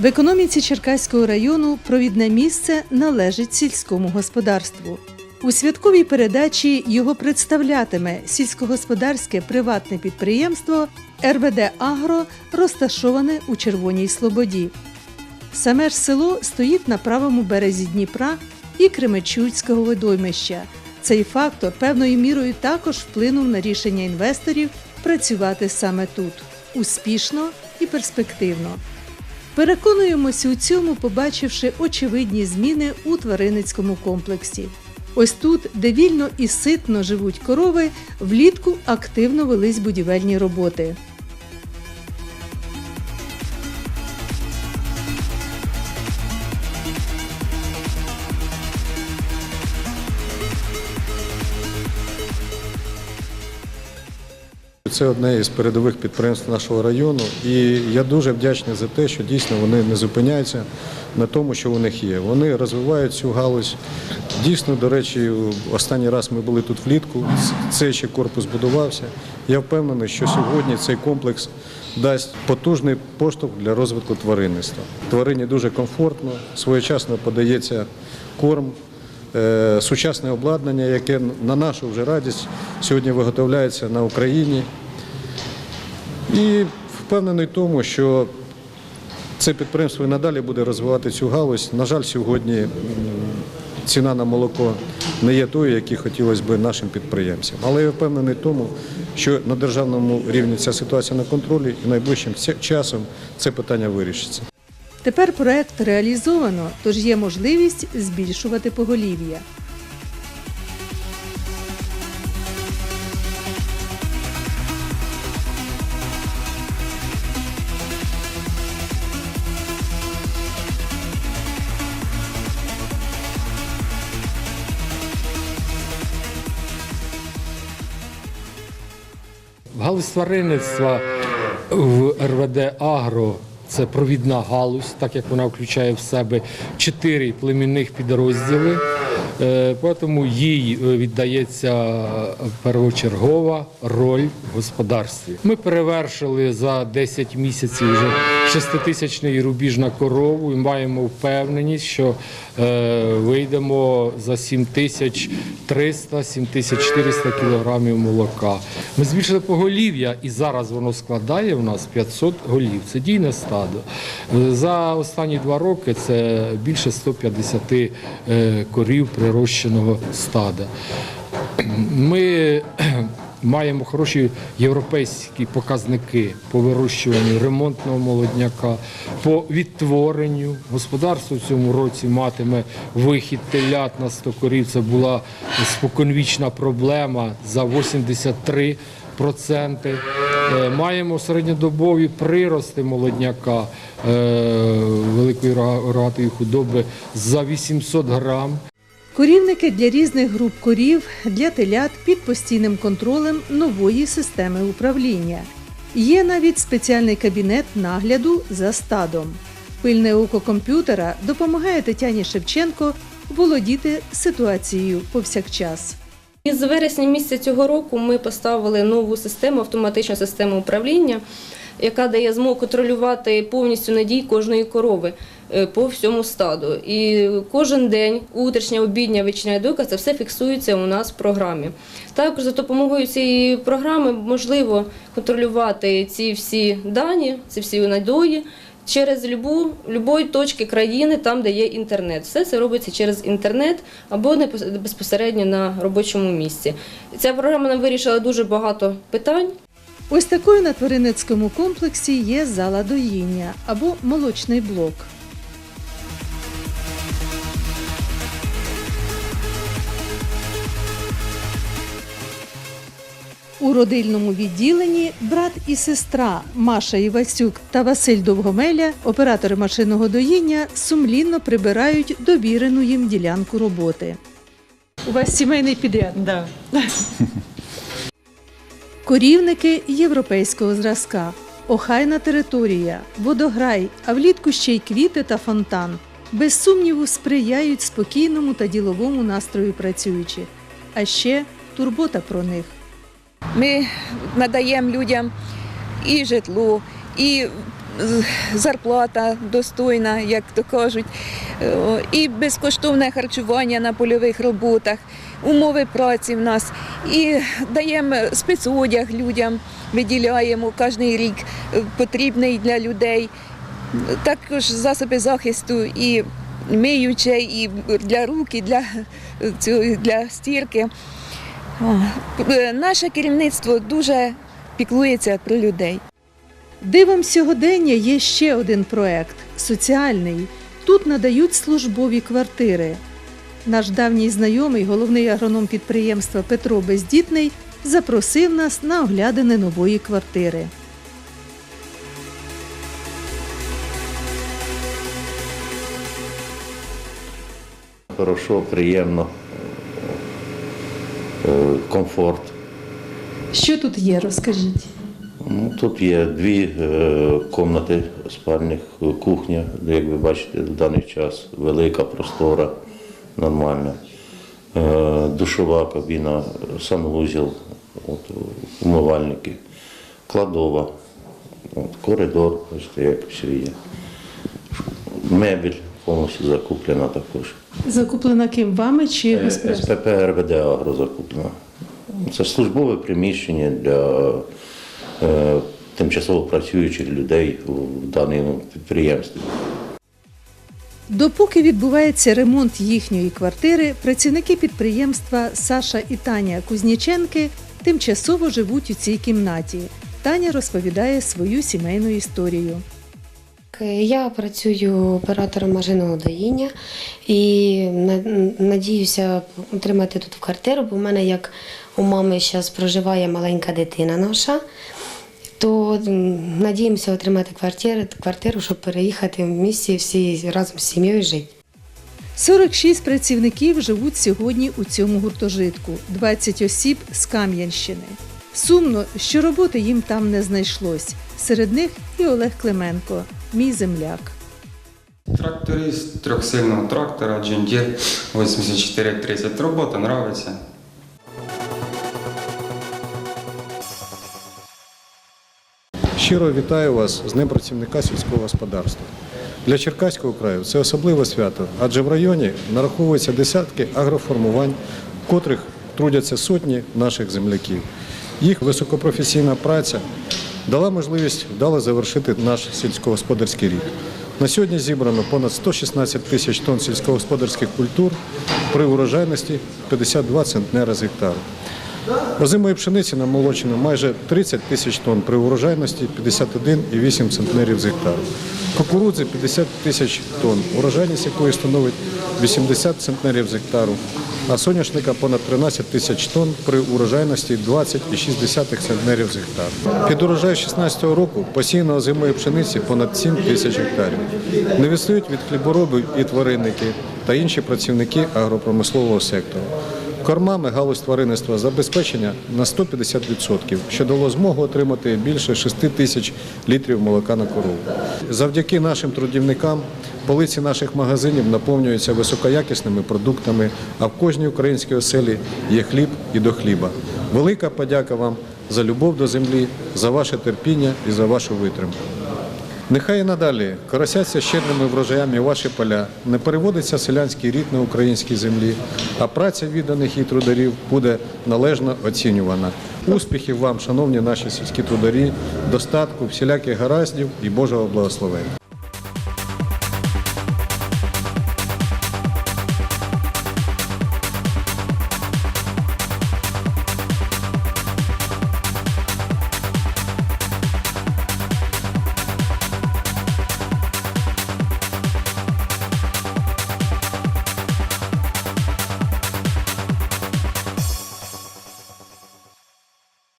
В економіці Черкаського району провідне місце належить сільському господарству. У святковій передачі його представлятиме сільськогосподарське приватне підприємство РВД Агро, розташоване у Червоній Слободі. Саме ж село стоїть на правому березі Дніпра і Кременчуцького водоймища. Цей фактор певною мірою також вплинув на рішення інвесторів працювати саме тут успішно і перспективно. Переконуємося у цьому, побачивши очевидні зміни у тваринницькому комплексі. Ось тут, де вільно і ситно живуть корови, влітку активно велись будівельні роботи. Це одне із передових підприємств нашого району, і я дуже вдячний за те, що дійсно вони не зупиняються на тому, що у них є. Вони розвивають цю галузь. Дійсно, до речі, останній раз ми були тут влітку. Цей ще корпус будувався. Я впевнений, що сьогодні цей комплекс дасть потужний поштовх для розвитку тваринництва. Тварині дуже комфортно, своєчасно подається корм. Е, Сучасне обладнання, яке на нашу вже радість сьогодні виготовляється на Україні. І впевнений в тому, що це підприємство і надалі буде розвивати цю галузь. На жаль, сьогодні ціна на молоко не є тою, яку хотілося б нашим підприємцям. Але я впевнений в тому, що на державному рівні ця ситуація на контролі і найближчим часом це питання вирішиться. Тепер проект реалізовано, тож є можливість збільшувати поголів'я. Галузь тваринництва в РВД Агро це провідна галузь, так як вона включає в себе чотири племінних підрозділи. Е, Тому їй е, віддається первочергова роль в господарстві. Ми перевершили за 10 місяців вже шеститисячний рубіж на корову і маємо впевненість, що е, вийдемо за 7300-7400 кілограмів молока. Ми збільшили поголів'я і зараз воно складає в нас 500 голів. Це дійне стадо. За останні два роки це більше 150 е, корів прирощеного стада. Ми маємо хороші європейські показники по вирощуванню ремонтного молодняка, по відтворенню. Господарство в цьому році матиме вихід телят на 100 корів. Це була споконвічна проблема за 83 проценти. Е, Маємо середньодобові прирости молодняка е, великої рогатої худоби за 800 грам. Корівники для різних груп корів, для телят під постійним контролем нової системи управління. Є навіть спеціальний кабінет нагляду за стадом. Пильне око комп'ютера допомагає Тетяні Шевченко володіти ситуацією повсякчас. І з вересня місяця цього року ми поставили нову систему, автоматичну систему управління, яка дає змогу контролювати повністю надій кожної корови по всьому стаду. І кожен день, утрішня, обідня, вечірня дойка, це все фіксується у нас в програмі. Також за допомогою цієї програми можливо контролювати ці всі дані, ці всі надої. Через любої точки країни, там де є інтернет, все це робиться через інтернет або безпосередньо на робочому місці. Ця програма нам вирішила дуже багато питань. Ось такою на тваринницькому комплексі є зала доїння або молочний блок. У родильному відділенні брат і сестра Маша Івасюк та Василь Довгомеля, оператори машинного доїння, сумлінно прибирають довірену їм ділянку роботи. У вас сімейний підряд. Да. Корівники європейського зразка, охайна територія, водограй, а влітку ще й квіти та фонтан. Без сумніву сприяють спокійному та діловому настрою працюючих. А ще турбота про них. Ми надаємо людям і житло, і е, зарплата достойна, як то кажуть, е, і безкоштовне харчування на польових роботах, умови праці в нас. І даємо спецодяг людям, виділяємо кожен рік е, потрібний для людей. Також засоби захисту і миюче, і для рук, і для, для стірки. Е, Наше керівництво дуже піклується про людей. Дивом сьогодення є ще один проект соціальний. Тут надають службові квартири. Наш давній знайомий, головний агроном підприємства Петро Бездітний, запросив нас на оглядини нової квартири. Хорошо, приємно, комфорт. Що тут є, розкажіть. Ну, Тут є дві е, кімнати спальних, е, кухня, як ви бачите, в даний час велика, простора, нормальна. Е, Душова кабіна, санвузел, от, умивальники, кладова, от, коридор, ось як все є. Мебель повністю закуплена також. Закуплена ким вами чи Е, СПП РВД Агро закуплено. Це службове приміщення для е, тимчасово працюючих людей в даному підприємстві. Допоки відбувається ремонт їхньої квартири, працівники підприємства Саша і Таня Кузніченки тимчасово живуть у цій кімнаті. Таня розповідає свою сімейну історію. Я працюю оператором машинного доїння і надіюся отримати тут квартиру, бо в мене як у мами зараз проживає маленька дитина наша, то надіємося отримати квартиру, квартиру, щоб переїхати в місті всі разом з сім'єю жити. 46 працівників живуть сьогодні у цьому гуртожитку, 20 осіб з Кам'янщини. Сумно, що роботи їм там не знайшлось. Серед них і Олег Клименко, мій земляк. Тракторист трехсильного трактора John Deere 8430. Робота нравится. Щиро вітаю вас з Днем працівника сільського господарства. Для Черкаського краю це особливе свято, адже в районі нараховуються десятки агроформувань, в котрих трудяться сотні наших земляків. Їх високопрофесійна праця дала можливість вдало завершити наш сільськогосподарський рік. На сьогодні зібрано понад 116 тисяч тонн сільськогосподарських культур при урожайності 52 центнера з гектару. Озимої пшениці намолочено майже 30 тисяч тонн при урожайності 51,8 центнерів з гектару. Кукурудзи 50 тисяч тонн, урожайність якої становить 80 центнерів з гектару, а соняшника понад 13 тисяч тонн при урожайності 20,6 центнерів з гектару. Під урожай 2016 року посіяно озимої пшениці понад 7 тисяч гектарів. Не відстають від хліборобів і тваринники та інші працівники агропромислового сектору. Кормами галузь тваринництва забезпечення на 150%, що дало змогу отримати більше 6 тисяч літрів молока на корову. Завдяки нашим трудівникам полиці наших магазинів наповнюються високоякісними продуктами, а в кожній українській оселі є хліб і до хліба. Велика подяка вам за любов до землі, за ваше терпіння і за вашу витримку. Нехай і надалі коросяться щедрими врожаями ваші поля, не переводиться селянський рід на українській землі, а праця відданих і трударів буде належно оцінювана. Успіхів вам, шановні наші сільські трударі, достатку, всіляких гараздів і Божого благословення.